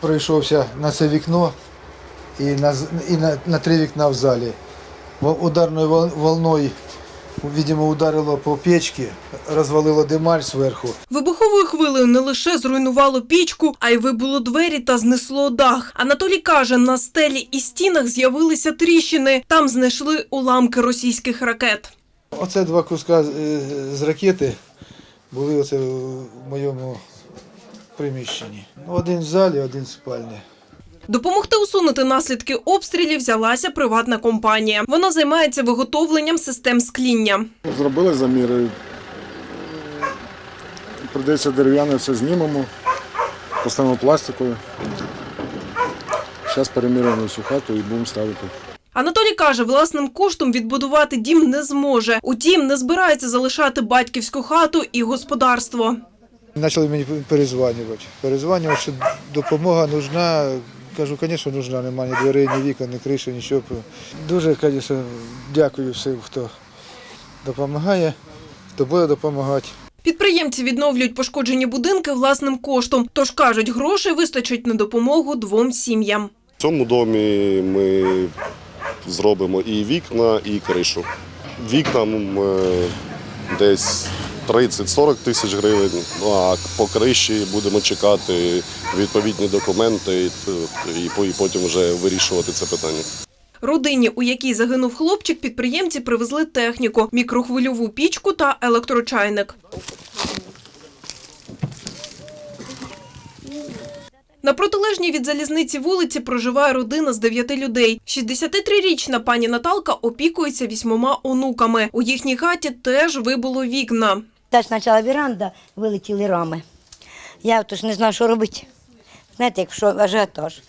Пройшовся на це вікно і на, і на, на три вікна в залі. Ударною волною, видимо, ударило по печці, розвалило демаль зверху. Вибуховою хвилею не лише зруйнувало пічку, а й вибуло двері та знесло дах. Анатолій каже, на стелі і стінах з'явилися тріщини. Там знайшли уламки російських ракет. Оце два куска е, з ракети були оце в моєму приміщенні. Один в залі, один в спальні. Допомогти усунути наслідки обстрілів взялася приватна компанія. Вона займається виготовленням систем скління. Зробили заміри. Придеться дерев'яне все знімемо, поставимо пластикове. Зараз переміряємо всю хату і будемо ставити. Анатолій каже, власним коштом відбудувати дім не зможе. Утім, не збирається залишати батьківську хату і господарство. Почали мені перезванювати. Перезванювати, що допомога нужна. Кажу, звісно, нужна, немає ні дверей, ні вікон, ні криші, нічого. Дуже, звісно, дякую всім, хто допомагає, хто буде допомагати. Підприємці відновлюють пошкоджені будинки власним коштом. Тож кажуть, грошей вистачить на допомогу двом сім'ям. В цьому домі ми зробимо і вікна, і кришу. Вікнам е, десь 30-40 тисяч гривень, ну, а по криші будемо чекати відповідні документи і, потім вже вирішувати це питання. Родині, у якій загинув хлопчик, підприємці привезли техніку, мікрохвильову пічку та електрочайник. На протилежній від залізниці вулиці проживає родина з дев'яти людей. 63-річна пані Наталка опікується вісьмома онуками. У їхній хаті теж вибуло вікна. Та спочатку веранда вилетіли рами. Я тож не знаю, що робити. Знаєте, якщо ажіотаж.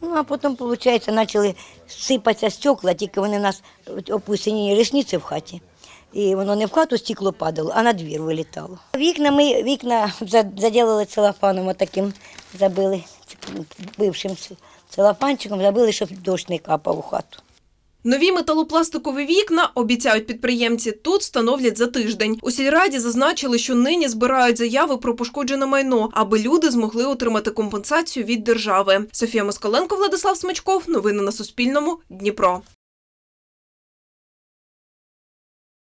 Ну, а потім, виходить, почали сипатися стекла, тільки вони в нас опустені рісниці в хаті. І воно не в хату стекло падало, а на двір вилітало. Вікна ми вікна заділили целофаном отаким, забили бившим целофанчиком, забили, щоб дощ не капав у хату. Нові металопластикові вікна, обіцяють підприємці, тут встановлять за тиждень. У сільраді зазначили, що нині збирають заяви про пошкоджене майно, аби люди змогли отримати компенсацію від держави. Софія Москаленко, Владислав Смачков. Новини на Суспільному. Дніпро.